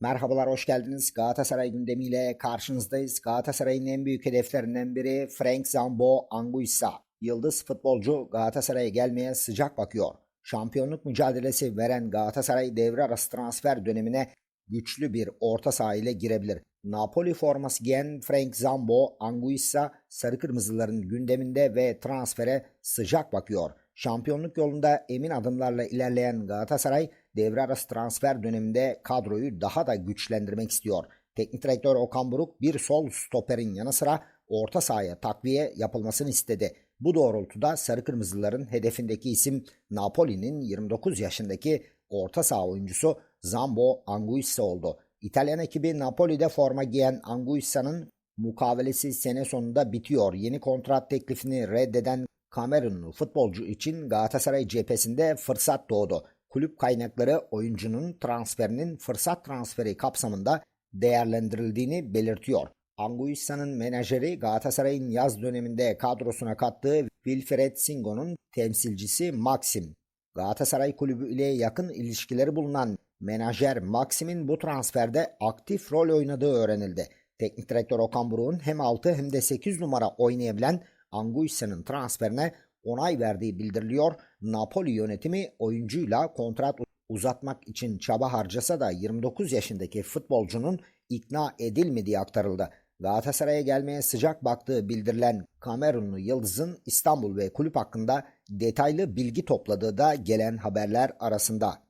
Merhabalar, hoş geldiniz. Galatasaray gündemiyle karşınızdayız. Galatasaray'ın en büyük hedeflerinden biri Frank Zambo Anguissa. Yıldız futbolcu Galatasaray'a gelmeye sıcak bakıyor. Şampiyonluk mücadelesi veren Galatasaray devre arası transfer dönemine güçlü bir orta saha ile girebilir. Napoli forması giyen Frank Zambo Anguissa sarı kırmızıların gündeminde ve transfere sıcak bakıyor. Şampiyonluk yolunda emin adımlarla ilerleyen Galatasaray devre arası transfer döneminde kadroyu daha da güçlendirmek istiyor. Teknik direktör Okan Buruk bir sol stoperin yanı sıra orta sahaya takviye yapılmasını istedi. Bu doğrultuda Sarı Kırmızıların hedefindeki isim Napoli'nin 29 yaşındaki orta saha oyuncusu Zambo Anguissa oldu. İtalyan ekibi Napoli'de forma giyen Anguissa'nın mukavelesi sene sonunda bitiyor. Yeni kontrat teklifini reddeden Kamerunlu futbolcu için Galatasaray cephesinde fırsat doğdu. Kulüp kaynakları oyuncunun transferinin fırsat transferi kapsamında değerlendirildiğini belirtiyor. Anguissa'nın menajeri Galatasaray'ın yaz döneminde kadrosuna kattığı Wilfred Singo'nun temsilcisi Maxim. Galatasaray kulübü ile yakın ilişkileri bulunan menajer Maxim'in bu transferde aktif rol oynadığı öğrenildi. Teknik direktör Okan Buruk'un hem 6 hem de 8 numara oynayabilen Anguissa'nın transferine onay verdiği bildiriliyor. Napoli yönetimi oyuncuyla kontrat uzatmak için çaba harcasa da 29 yaşındaki futbolcunun ikna edilmediği aktarıldı. Galatasaray'a gelmeye sıcak baktığı bildirilen Kamerunlu Yıldız'ın İstanbul ve kulüp hakkında detaylı bilgi topladığı da gelen haberler arasında.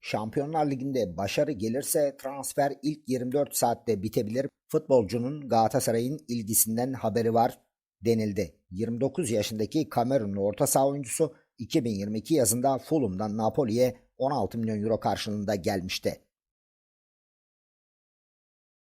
Şampiyonlar Ligi'nde başarı gelirse transfer ilk 24 saatte bitebilir. Futbolcunun Galatasaray'ın ilgisinden haberi var denildi. 29 yaşındaki Kamerunlu orta saha oyuncusu 2022 yazında Fulham'dan Napoli'ye 16 milyon euro karşılığında gelmişti.